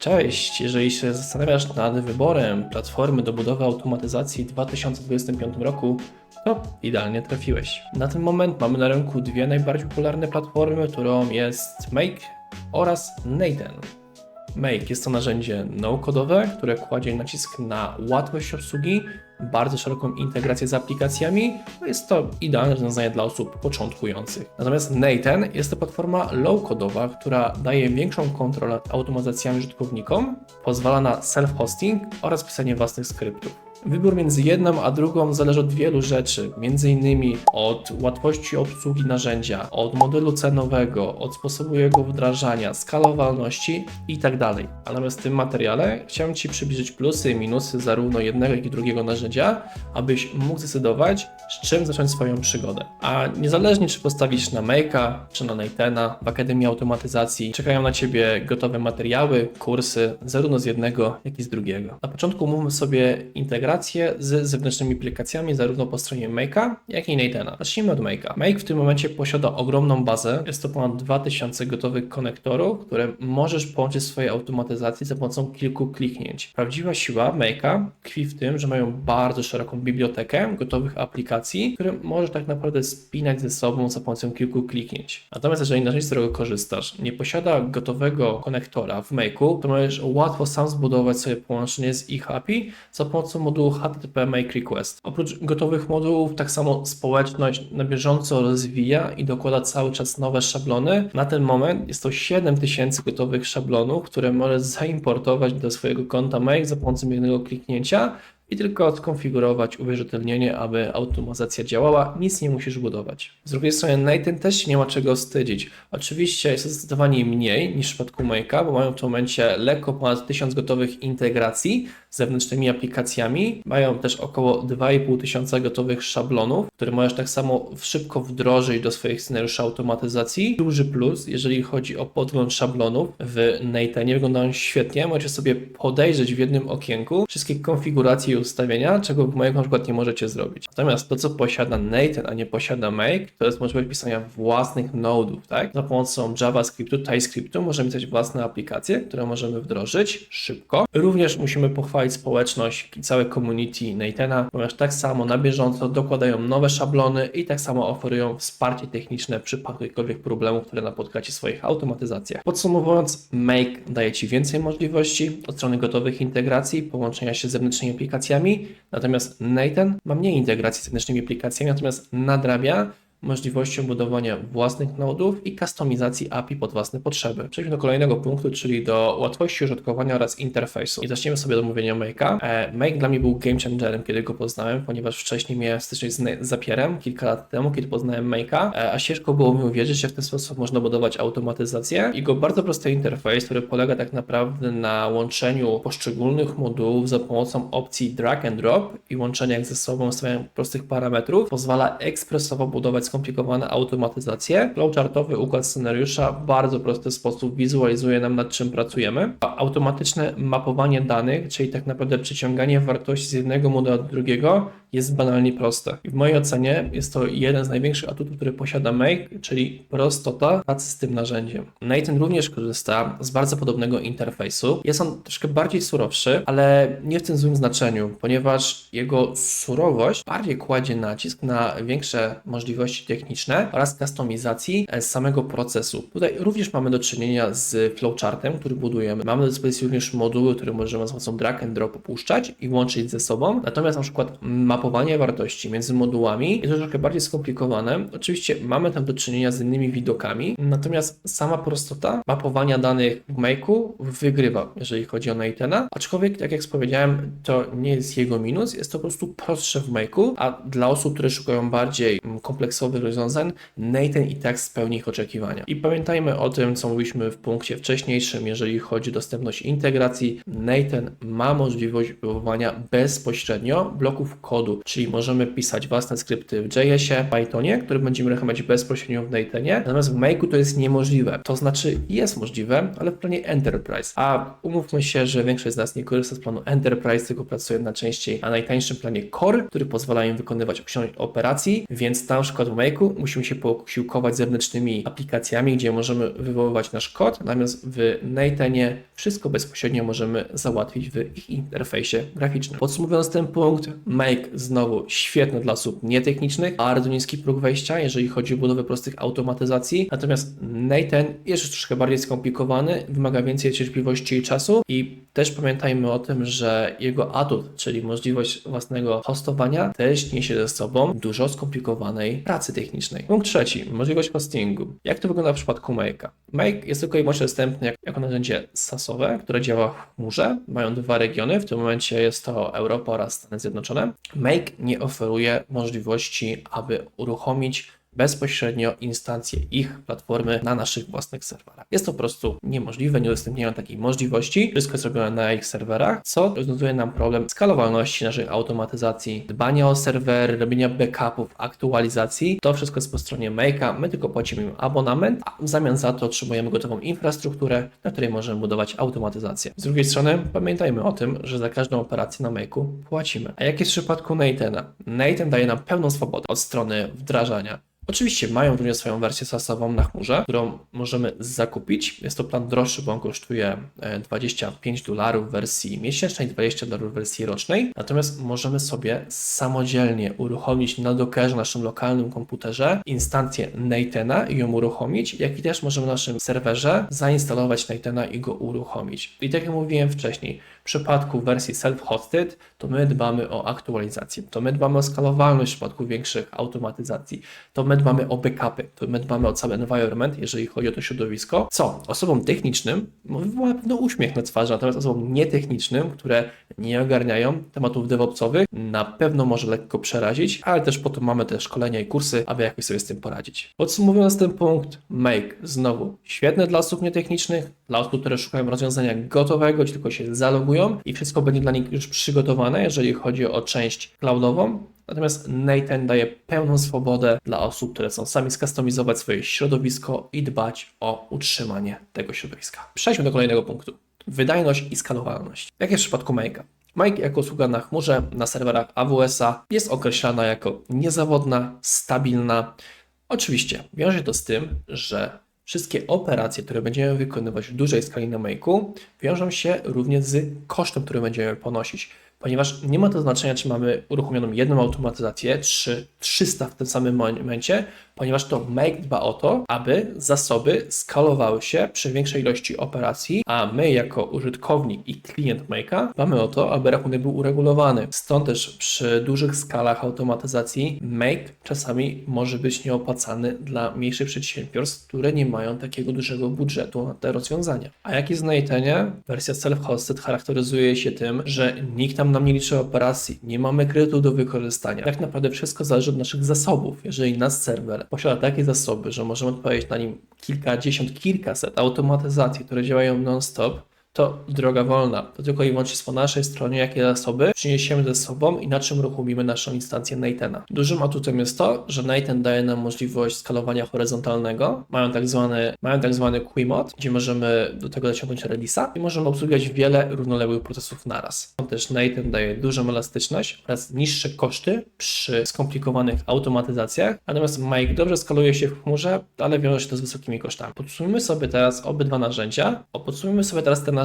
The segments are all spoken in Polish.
Cześć, jeżeli się zastanawiasz nad wyborem platformy do budowy automatyzacji w 2025 roku, to idealnie trafiłeś. Na ten moment mamy na rynku dwie najbardziej popularne platformy, którą jest Make oraz Nathan. Make jest to narzędzie no-codowe, które kładzie nacisk na łatwość obsługi, bardzo szeroką integrację z aplikacjami. No jest to idealne rozwiązanie dla osób początkujących. Natomiast Nathan jest to platforma low-codowa, która daje większą kontrolę nad automatyzacjami użytkownikom, pozwala na self-hosting oraz pisanie własnych skryptów. Wybór między jedną a drugą zależy od wielu rzeczy, m.in. od łatwości obsługi narzędzia, od modelu cenowego, od sposobu jego wdrażania, skalowalności itd. A natomiast w tym materiale chciałem Ci przybliżyć plusy i minusy zarówno jednego, jak i drugiego narzędzia, abyś mógł zdecydować, z czym zacząć swoją przygodę. A niezależnie czy postawisz na Make'a, czy na Nathana, w Akademii Automatyzacji czekają na Ciebie gotowe materiały, kursy, zarówno z jednego, jak i z drugiego. Na początku mówmy sobie integrację z zewnętrznymi aplikacjami, zarówno po stronie Make'a, jak i Nathana. Zacznijmy od Make'a. Make w tym momencie posiada ogromną bazę. Jest to ponad 2000 gotowych konektorów, które możesz połączyć w swojej automatyzacji za pomocą kilku kliknięć. Prawdziwa siła Make'a tkwi w tym, że mają bardzo szeroką bibliotekę gotowych aplikacji, które możesz tak naprawdę spinać ze sobą za pomocą kilku kliknięć. Natomiast jeżeli narzędzie, z którego korzystasz, nie posiada gotowego konektora w Make'u, to możesz łatwo sam zbudować sobie połączenie z ich API za pomocą modułu HTTP Make Request. Oprócz gotowych modułów, tak samo społeczność na bieżąco rozwija i dokłada cały czas nowe szablony. Na ten moment jest to 7000 gotowych szablonów, które możesz zaimportować do swojego konta Make za pomocą jednego kliknięcia i tylko skonfigurować uwierzytelnienie, aby automatyzacja działała, nic nie musisz budować. Z drugiej strony Nathan też nie ma czego wstydzić. Oczywiście jest to zdecydowanie mniej niż w przypadku Make'a, bo mają w tym momencie lekko ponad 1000 gotowych integracji z zewnętrznymi aplikacjami. Mają też około 2500 tysiąca gotowych szablonów, które możesz tak samo szybko wdrożyć do swoich scenariuszy automatyzacji. Duży plus, jeżeli chodzi o podgląd szablonów w Nathanie, wyglądają świetnie. Możecie sobie podejrzeć w jednym okienku wszystkie konfiguracje ustawienia, czego w na przykład nie możecie zrobić. Natomiast to, co posiada Nathan, a nie posiada Make, to jest możliwość pisania własnych nodów, tak? Za pomocą JavaScriptu, TypeScriptu możemy pisać własne aplikacje, które możemy wdrożyć szybko. Również musimy pochwalić społeczność i całe community Nathana, ponieważ tak samo na bieżąco dokładają nowe szablony i tak samo oferują wsparcie techniczne w przypadku jakichkolwiek problemów, które napotkacie w swoich automatyzacjach. Podsumowując, Make daje Ci więcej możliwości od strony gotowych integracji, połączenia się z zewnętrznymi aplikacjami, natomiast Nathan ma mniej integracji z zewnętrznymi aplikacjami, natomiast nadrabia możliwością budowania własnych nodów i kustomizacji API pod własne potrzeby. Przejdźmy do kolejnego punktu, czyli do łatwości użytkowania oraz interfejsu. I zaczniemy sobie od omówienia Make'a. E, Make dla mnie był game changerem, kiedy go poznałem, ponieważ wcześniej miałem styczność z Zapierem kilka lat temu, kiedy poznałem Make'a, e, a ciężko było mi uwierzyć, że w ten sposób można budować automatyzację. Jego bardzo prosty interfejs, który polega tak naprawdę na łączeniu poszczególnych modułów za pomocą opcji drag and drop i łączeniach ze sobą stawiania prostych parametrów, pozwala ekspresowo budować skomplikowane automatyzacje. Flowchartowy układ scenariusza w bardzo prosty sposób wizualizuje nam nad czym pracujemy. Automatyczne mapowanie danych, czyli tak naprawdę przyciąganie wartości z jednego modelu do drugiego jest banalnie proste. I w mojej ocenie jest to jeden z największych atutów, który posiada Make, czyli prostota pracy z tym narzędziem. Nathan również korzysta z bardzo podobnego interfejsu. Jest on troszkę bardziej surowszy, ale nie w tym złym znaczeniu, ponieważ jego surowość bardziej kładzie nacisk na większe możliwości techniczne oraz kustomizacji e, samego procesu. Tutaj również mamy do czynienia z flowchartem, który budujemy. Mamy do dyspozycji również moduły, które możemy za pomocą drag and drop opuszczać i łączyć ze sobą. Natomiast na przykład mapowanie wartości między modułami jest troszkę bardziej skomplikowane. Oczywiście mamy tam do czynienia z innymi widokami, natomiast sama prostota mapowania danych w Make'u wygrywa, jeżeli chodzi o Nathana. Aczkolwiek, tak jak powiedziałem, to nie jest jego minus, jest to po prostu prostsze w Make'u, a dla osób, które szukają bardziej mm, kompleksowych rozwiązań, Nathan i tak spełni ich oczekiwania. I pamiętajmy o tym, co mówiliśmy w punkcie wcześniejszym, jeżeli chodzi o dostępność integracji. Nathan ma możliwość wywoływania bezpośrednio bloków kodu kodu, czyli możemy pisać własne skrypty w JS-ie, Pythonie, które będziemy uruchamiać bezpośrednio w Natanie, natomiast w Make'u to jest niemożliwe. To znaczy jest możliwe, ale w planie Enterprise. A umówmy się, że większość z nas nie korzysta z planu Enterprise, tylko pracuje na częściej, a najtańszym planie Core, który pozwala im wykonywać określone operacji, więc na przykład w Make'u musimy się posiłkować zewnętrznymi aplikacjami, gdzie możemy wywoływać nasz kod, natomiast w Natanie wszystko bezpośrednio możemy załatwić w ich interfejsie graficznym. Podsumowując ten punkt, Make znowu świetny dla osób nietechnicznych, bardzo niski próg wejścia, jeżeli chodzi o budowę prostych automatyzacji, natomiast Nathan jest już troszkę bardziej skomplikowany, wymaga więcej cierpliwości i czasu i też pamiętajmy o tym, że jego atut, czyli możliwość własnego hostowania, też niesie ze sobą dużo skomplikowanej pracy technicznej. Punkt trzeci, możliwość hostingu. Jak to wygląda w przypadku Make'a? Make jest tylko i wyłącznie dostępny jak, jako narzędzie SaaSowe, które działa w chmurze. Mają dwa regiony, w tym momencie jest to Europa oraz Stany Zjednoczone. Make nie oferuje możliwości, aby uruchomić bezpośrednio instancję ich platformy na naszych własnych serwerach. Jest to po prostu niemożliwe, nie udostępniają takiej możliwości. Wszystko jest robione na ich serwerach, co rozwiązuje nam problem skalowalności naszych automatyzacji, dbania o serwery, robienia backupów, aktualizacji. To wszystko jest po stronie Make'a, my tylko płacimy im abonament, a w zamian za to otrzymujemy gotową infrastrukturę, na której możemy budować automatyzację. Z drugiej strony pamiętajmy o tym, że za każdą operację na Make'u płacimy. A jak jest w przypadku Nathana? Nathan daje nam pełną swobodę od strony wdrażania. Oczywiście mają również swoją wersję SaaSową na chmurze, którą możemy zakupić. Jest to plan droższy, bo on kosztuje e, 25 dolarów w wersji miesięcznej, 20 dolarów w wersji rocznej. Natomiast możemy sobie samodzielnie uruchomić na Dockerze, naszym lokalnym komputerze, instancję Nathana i ją uruchomić, jak i też możemy na naszym serwerze zainstalować Nathana i go uruchomić. I tak jak mówiłem wcześniej, przypadku wersji self-hosted, to my dbamy o aktualizację, to my dbamy o skalowalność w przypadku większych automatyzacji, to my dbamy o backupy, to my dbamy o cały environment, jeżeli chodzi o to środowisko, co? Osobom technicznym wywoła pewno uśmiech na twarzy, natomiast osobom nietechnicznym, które nie ogarniają tematów DevOpsowych, na pewno może lekko przerazić, ale też po to mamy te szkolenia i kursy, aby jakoś sobie z tym poradzić. Podsumowując ten punkt, Make znowu świetne dla osób nietechnicznych, dla osób, które szukają rozwiązania gotowego, gdzie tylko się zalogują i wszystko będzie dla nich już przygotowane, jeżeli chodzi o część cloudową. Natomiast Nathan daje pełną swobodę dla osób, które chcą sami skustomizować swoje środowisko i dbać o utrzymanie tego środowiska. Przejdźmy do kolejnego punktu. Wydajność i skalowalność. Jak jest w przypadku Make'a? Make jako usługa na chmurze na serwerach AWS-a jest określana jako niezawodna, stabilna. Oczywiście wiąże to z tym, że wszystkie operacje, które będziemy wykonywać w dużej skali na Make'u, wiążą się również z kosztem, który będziemy ponosić. Ponieważ nie ma to znaczenia, czy mamy uruchomioną jedną automatyzację, czy 300 w tym samym momencie, ponieważ to Make dba o to, aby zasoby skalowały się przy większej ilości operacji, a my jako użytkownik i klient Make'a dbamy o to, aby rachunek był uregulowany. Stąd też przy dużych skalach automatyzacji Make czasami może być nieopłacany dla mniejszych przedsiębiorstw, które nie mają takiego dużego budżetu na te rozwiązania. A jak jest wersja self-hosted charakteryzuje się tym, że nikt tam nam nie liczy operacji, nie mamy kredytu do wykorzystania. Tak naprawdę wszystko zależy od naszych zasobów. Jeżeli nasz serwer posiada takie zasoby, że możemy odpowiedzieć na nim kilkadziesiąt, kilkaset automatyzacji, które działają non-stop, to droga wolna. To tylko i wyłącznie po naszej stronie, jakie zasoby przyniesiemy ze sobą i na czym uruchomimy naszą instancję Nathana. Dużym atutem jest to, że Nathan daje nam możliwość skalowania horyzontalnego. Mają tak zwany, mają tak zwany QEMOD, gdzie możemy do tego zaciągnąć release'a i możemy obsługiwać wiele równoległych procesów naraz. Stąd też Nathan daje dużą elastyczność oraz niższe koszty przy skomplikowanych automatyzacjach, natomiast Mike dobrze skaluje się w chmurze, ale wiąże się to z wysokimi kosztami. Podsumujmy sobie teraz obydwa narzędzia, podsumujmy sobie teraz te narzędzia.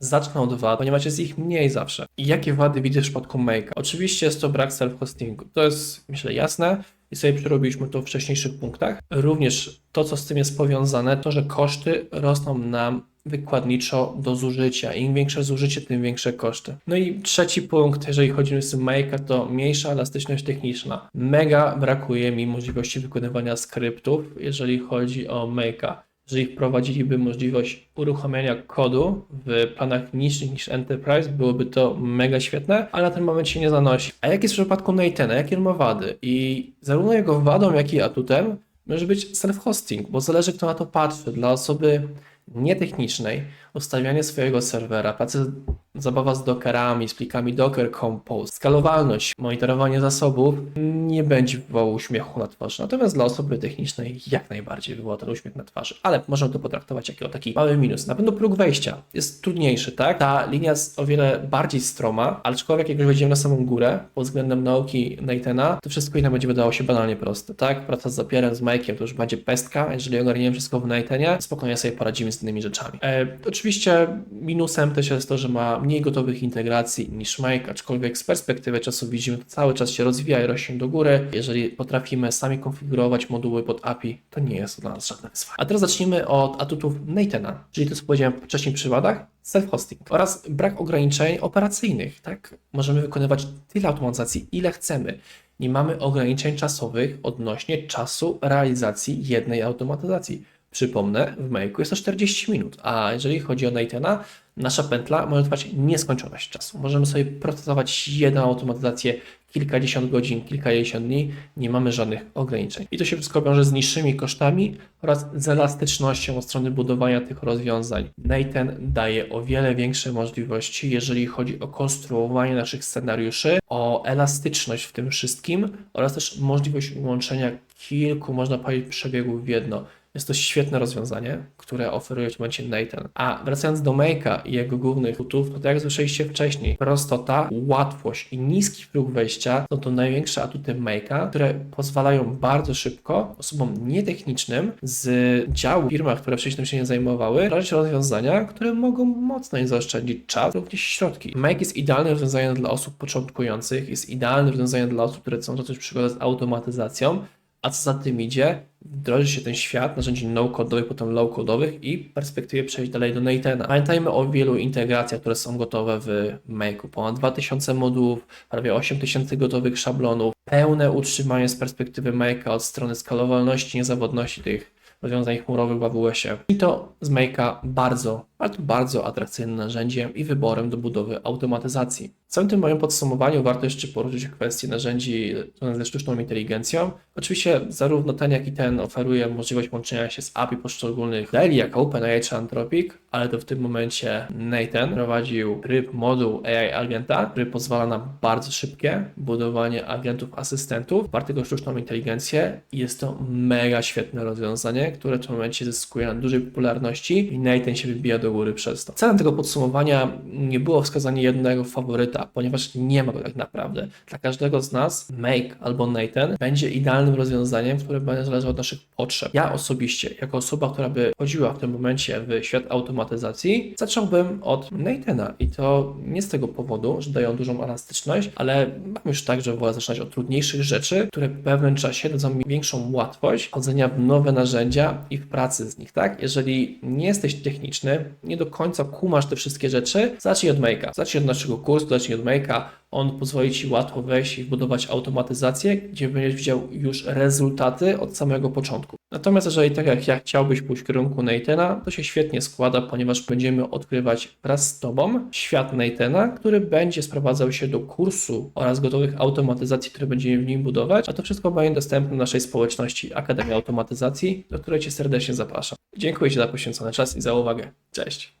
Zacznę od wad, ponieważ jest ich mniej zawsze. I jakie wady widzę w przypadku Make'a? Oczywiście jest to brak self-hostingu. To jest, myślę, jasne i sobie przerobiliśmy to w wcześniejszych punktach. Również to, co z tym jest powiązane, to, że koszty rosną nam wykładniczo do zużycia. Im większe zużycie, tym większe koszty. No i trzeci punkt, jeżeli chodzi o Make'a, to mniejsza elastyczność techniczna. Mega brakuje mi możliwości wykonywania skryptów, jeżeli chodzi o Make'a. Jeżeli wprowadziliby możliwość uruchamiania kodu w planach niższych niż Enterprise, byłoby to mega świetne, ale na ten moment się nie zanosi. A jak jest w przypadku Nathana? Jakie on ma wady? I zarówno jego wadą, jak i atutem może być self-hosting, bo zależy kto na to patrzy. Dla osoby nietechnicznej ustawianie swojego serwera, pracy zabawa z dockerami, z plikami Docker Compose, skalowalność, monitorowanie zasobów nie będzie wywołało uśmiechu na twarzy. Natomiast dla osoby technicznej jak najbardziej wywoła ten uśmiech na twarzy. Ale możemy to potraktować jako taki mały minus. Na pewno próg wejścia jest trudniejszy, tak? Ta linia jest o wiele bardziej stroma, aczkolwiek jak już wejdziemy na samą górę pod względem nauki Nathana, to wszystko inne będzie wydawało się banalnie proste, tak? Praca z zapierem, z Mike'iem to już będzie pestka. Jeżeli ogarniemy wszystko w Nathanie, spokojnie sobie poradzimy z innymi rzeczami. E, oczywiście minusem też jest to, że ma mniej gotowych integracji niż Mike, aczkolwiek z perspektywy czasu widzimy, to cały czas się rozwija i rośnie do góry. Jeżeli potrafimy sami konfigurować moduły pod API, to nie jest to dla nas żadne wyzwanie. A teraz zacznijmy od atutów Nathana, czyli to, co powiedziałem wcześniej przy wadach, self-hosting oraz brak ograniczeń operacyjnych, tak? Możemy wykonywać tyle automatyzacji, ile chcemy. Nie mamy ograniczeń czasowych odnośnie czasu realizacji jednej automatyzacji. Przypomnę, w Make'u jest to 40 minut, a jeżeli chodzi o Nathana, nasza pętla może trwać nieskończoność czasu. Możemy sobie procesować jedną automatyzację kilkadziesiąt godzin, kilkadziesiąt dni, nie mamy żadnych ograniczeń. I to się wszystko wiąże z niższymi kosztami oraz z elastycznością od strony budowania tych rozwiązań. Nathan daje o wiele większe możliwości, jeżeli chodzi o konstruowanie naszych scenariuszy, o elastyczność w tym wszystkim oraz też możliwość łączenia kilku, można powiedzieć, przebiegów w jedno. Jest to świetne rozwiązanie, które oferuje w momencie Nathan. A wracając do Make'a i jego głównych butów, to tak jak słyszeliście wcześniej, prostota, łatwość i niski próg wejścia to to największe atuty Make'a, które pozwalają bardzo szybko osobom nietechnicznym z działu firmach, które wcześniej tym się nie zajmowały, wdrażać rozwiązania, które mogą mocno im zaoszczędzić czas, również środki. Make jest idealnym rozwiązaniem dla osób początkujących, jest idealnym rozwiązaniem dla osób, które chcą zacząć przygodę z automatyzacją, a co za tym idzie, wdroży się ten świat narzędzi no-codowych, potem low-codowych i w perspektywie przejść dalej do Nathana. Pamiętajmy o wielu integracjach, które są gotowe w Make'u. Ponad 2000 modułów, prawie 8000 gotowych szablonów, pełne utrzymanie z perspektywy Make'a od strony skalowalności, niezawodności tych rozwiązań chmurowych w AWS-ie. I to z Make'a bardzo, bardzo, bardzo atrakcyjnym narzędziem i wyborem do budowy automatyzacji. W całym tym moim podsumowaniu warto jeszcze poruszyć kwestię narzędzi ze sztuczną inteligencją. Oczywiście zarówno ten, jak i ten oferuje możliwość łączenia się z API poszczególnych modeli, jak OpenAI czy Anthropic, ale to w tym momencie Nathan prowadził tryb moduł AI agenta, który pozwala na bardzo szybkie budowanie agentów asystentów opartych o sztuczną inteligencję i jest to mega świetne rozwiązanie, które w tym momencie zyskuje na dużej popularności i Nathan się wybija do góry przez to. Celem tego podsumowania nie było wskazanie jednego faworyta, ponieważ nie ma go tak naprawdę. Dla każdego z nas Make albo Nathan będzie idealnym rozwiązaniem, które będzie zależało od naszych potrzeb. Ja osobiście, jako osoba, która by wchodziła w tym momencie w świat automatyzacji, zacząłbym od Nathana i to nie z tego powodu, że dają dużą elastyczność, ale mam już tak, że wolę zaczynać od trudniejszych rzeczy, które w pewnym czasie dadzą mi większą łatwość wchodzenia w nowe narzędzia i w pracy z nich, tak? Jeżeli nie jesteś techniczny, nie do końca kumasz te wszystkie rzeczy, zacznij od Make'a. Zacznij od naszego kursu, zacznij od Make'a, on pozwoli Ci łatwo wejść i wbudować automatyzację, gdzie będziesz widział już rezultaty od samego początku. Natomiast jeżeli tak jak ja chciałbyś pójść w kierunku Nathana, to się świetnie składa, ponieważ będziemy odkrywać wraz z Tobą świat Nathana, który będzie sprowadzał się do kursu oraz gotowych automatyzacji, które będziemy w nim budować, a to wszystko będzie dostępne w naszej społeczności Akademii Automatyzacji, do której Cię serdecznie zapraszam. Dziękuję Ci za poświęcony czas i za uwagę. Cześć!